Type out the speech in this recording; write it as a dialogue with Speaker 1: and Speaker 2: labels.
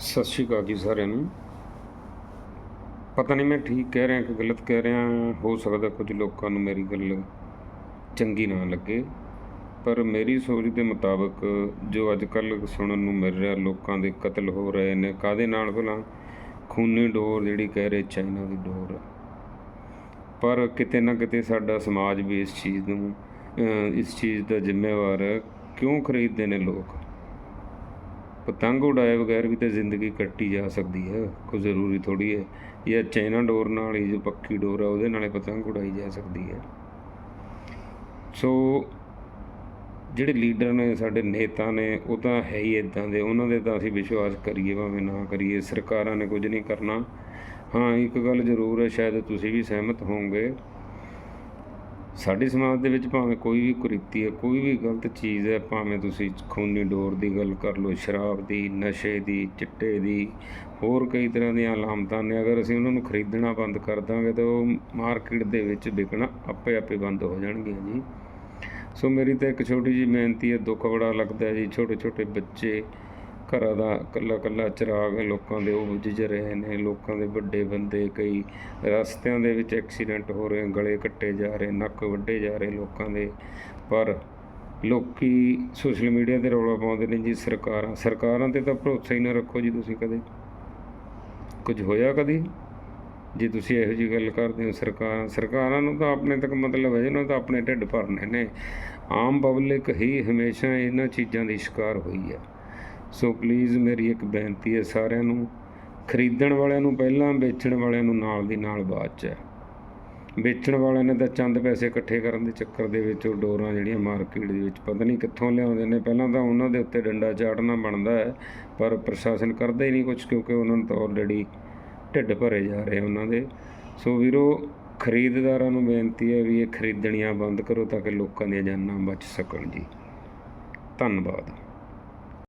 Speaker 1: ਸਤਿ ਸ਼੍ਰੀ ਅਕਾਲ ਜੀ ਸਾਰਿਆਂ ਨੂੰ। ਪਤਾ ਨਹੀਂ ਮੈਂ ਠੀਕ ਕਹਿ ਰਿਹਾ ਕਿ ਗਲਤ ਕਹਿ ਰਿਹਾ, ਹੋ ਸਕਦਾ ਕੁਝ ਲੋਕਾਂ ਨੂੰ ਮੇਰੀ ਗੱਲ ਚੰਗੀ ਨਾ ਲੱਗੇ। ਪਰ ਮੇਰੀ ਸੋਚ ਦੇ ਮੁਤਾਬਕ ਜੋ ਅੱਜ ਕੱਲ੍ਹ ਸੁਣਨ ਨੂੰ ਮਿਲ ਰਿਹਾ, ਲੋਕਾਂ ਦੇ ਕਤਲ ਹੋ ਰਹੇ ਨੇ ਕਾਦੇ ਨਾਲ ਭਲਾ? ਖੂਨੀ ਡੋਰ ਜਿਹੜੀ ਕਹਿ ਰਹੇ, ਚਾਈਨਾ ਦੀ ਡੋਰ। ਪਰ ਕਿਤੇ ਨਾ ਕਿਤੇ ਸਾਡਾ ਸਮਾਜ ਵੀ ਇਸ ਚੀਜ਼ ਨੂੰ ਇਸ ਚੀਜ਼ ਦਾ ਜ਼ਿੰਮੇਵਾਰ ਹੈ। ਕਿਉਂ ਖਰੀਦਦੇ ਨੇ ਲੋਕ? ਪਤੰਗ ਉਡਾਏ ਬਗੈਰ ਵੀ ਤਾਂ ਜ਼ਿੰਦਗੀ ਕੱਟੀ ਜਾ ਸਕਦੀ ਹੈ। ਕੋਈ ਜ਼ਰੂਰੀ ਥੋੜੀ ਹੈ। ਇਹ ਚਾਈਨਾ ਡੋਰ ਨਾਲ ਹੀ ਜੋ ਪੱਕੀ ਡੋਰ ਹੈ ਉਹਦੇ ਨਾਲੇ ਪਤੰਗ ਉਡਾਈ ਜਾ ਸਕਦੀ ਹੈ। ਸੋ ਜਿਹੜੇ ਲੀਡਰ ਨੇ, ਸਾਡੇ ਨੇਤਾ ਨੇ, ਉਹ ਤਾਂ ਹੈ ਹੀ ਇਦਾਂ ਦੇ। ਉਹਨਾਂ ਦੇ ਤਾਂ ਅਸੀਂ ਵਿਸ਼ਵਾਸ ਕਰੀਏ, ਭਾਵੇਂ ਨਾ ਕਰੀਏ। ਸਰਕਾਰਾਂ ਨੇ ਕੁਝ ਨਹੀਂ ਕਰਨਾ। ਹਾਂ, ਇੱਕ ਗੱਲ ਜ਼ਰੂਰ ਹੈ, ਸ਼ਾਇਦ ਤੁਸੀਂ ਵੀ ਸਹਿਮਤ ਹੋਵੋਗੇ। ਸਾਡੇ ਸਮਾਜ ਦੇ ਵਿੱਚ ਭਾਵੇਂ ਕੋਈ ਵੀ ਕੁਰੀਤੀ ਹੈ, ਕੋਈ ਵੀ ਗਲਤ ਚੀਜ਼ ਹੈ, ਭਾਵੇਂ ਤੁਸੀਂ ਖੂਨੀ ਡੋਰ ਦੀ ਗੱਲ ਕਰ ਲਓ, ਸ਼ਰਾਬ ਦੀ, ਨਸ਼ੇ ਦੀ, ਚਿੱਟੇ ਦੀ, ਹੋਰ ਕਈ ਤਰ੍ਹਾਂ ਦੀਆਂ ਲਾਮਤਾਂ ਨੇ, ਅਗਰ ਅਸੀਂ ਉਹਨਾਂ ਨੂੰ ਖਰੀਦਣਾ ਬੰਦ ਕਰ ਦਾਂਗੇ ਤਾਂ ਉਹ ਮਾਰਕੀਟ ਦੇ ਵਿੱਚ ਵਿਕਣਾ ਆਪੇ ਆਪੇ ਬੰਦ ਹੋ ਜਾਣਗੀਆਂ ਜੀ। ਸੋ ਮੇਰੀ ਤਾਂ ਇੱਕ ਛੋਟੀ ਜਿਹੀ ਬੇਨਤੀ ਹੈ, ਦੁੱਖ ਬੜਾ ਲੱਗਦਾ ਜੀ ਛੋਟੇ ਛੋਟੇ ਬੱਚੇ ਘਰਾਂ ਦਾ ਇਕੱਲਾ ਇਕੱਲਾ ਚਿਰਾਗ ਹੈ। ਲੋਕਾਂ ਦੇ ਉਹ ਬੁੱਝ ਰਹੇ ਨੇ, ਲੋਕਾਂ ਦੇ ਵੱਡੇ ਬੰਦੇ ਕਈ ਰਸਤਿਆਂ ਦੇ ਵਿੱਚ ਐਕਸੀਡੈਂਟ ਹੋ ਰਹੇ, ਗਲੇ ਕੱਟੇ ਜਾ ਰਹੇ, ਨੱਕ ਵੱਢੇ ਜਾ ਰਹੇ ਲੋਕਾਂ ਦੇ। ਪਰ ਲੋਕੀ ਸੋਸ਼ਲ ਮੀਡੀਆ ਤੇ ਰੌਲਾ ਪਾਉਂਦੇ ਨੇ ਜੀ ਸਰਕਾਰਾਂ ਸਰਕਾਰਾਂ ਤੇ ਤਾਂ ਭਰੋਸਾ ਹੀ ਨਾ ਰੱਖੋ ਜੀ ਤੁਸੀਂ ਕਦੇ। ਕੁਝ ਹੋਇਆ ਕਦੀ? ਜੇ ਤੁਸੀਂ ਇਹੋ ਜਿਹੀ ਗੱਲ ਕਰਦੇ ਹੋ ਸਰਕਾਰ, ਸਰਕਾਰਾਂ ਨੂੰ ਤਾਂ ਆਪਣੇ ਤੱਕ ਮਤਲਬ ਹੈ, ਜਿਹਨਾਂ ਤਾਂ ਆਪਣੇ ਢਿੱਡ ਭਰਨੇ ਨੇ। ਆਮ ਪਬਲਿਕ ਹੀ ਹਮੇਸ਼ਾ ਇਹਨਾਂ ਚੀਜ਼ਾਂ ਦੀ ਸ਼ਿਕਾਰ ਹੋਈ ਹੈ। ਸੋ ਪਲੀਜ਼ ਮੇਰੀ ਇੱਕ ਬੇਨਤੀ ਹੈ ਸਾਰਿਆਂ ਨੂੰ, ਖਰੀਦਣ ਵਾਲਿਆਂ ਨੂੰ ਪਹਿਲਾਂ, ਵੇਚਣ ਵਾਲਿਆਂ ਨੂੰ ਨਾਲ ਦੀ ਨਾਲ ਬਾਅਦ ਚ ਹੈ। ਵੇਚਣ ਵਾਲਿਆਂ ਨੇ ਤਾਂ ਚੰਦ ਪੈਸੇ ਇਕੱਠੇ ਕਰਨ ਦੇ ਚੱਕਰ ਦੇ ਵਿੱਚ ਉਹ ਡੋਰਾਂ ਜਿਹੜੀਆਂ ਮਾਰਕੀਟ ਦੇ ਵਿੱਚ ਪਤਾ ਨਹੀਂ ਕਿੱਥੋਂ ਲਿਆਉਂਦੇ ਨੇ, ਪਹਿਲਾਂ ਤਾਂ ਉਹਨਾਂ ਦੇ ਉੱਤੇ ਡੰਡਾ ਚਾੜਨਾ ਬਣਦਾ ਹੈ, ਪਰ ਪ੍ਰਸ਼ਾਸਨ ਕਰਦਾ ਹੀ ਨਹੀਂ ਕੁਝ ਕਿਉਂਕਿ ਉਹਨਾਂ ਨੂੰ ਤਾਂ ਆਲਰੇਡੀ ਢਿੱਡ ਭਰੇ ਜਾ ਰਹੇ ਉਹਨਾਂ ਦੇ। ਸੋ ਵੀਰੋ, ਖਰੀਦਦਾਰਾਂ ਨੂੰ ਬੇਨਤੀ ਹੈ ਵੀ ਇਹ ਖਰੀਦਣੀਆਂ ਬੰਦ ਕਰੋ ਤਾਂ ਕਿ ਲੋਕਾਂ ਦੀਆਂ ਜਾਨਾਂ ਬਚ ਸਕਣ ਜੀ। ਧੰਨਵਾਦ।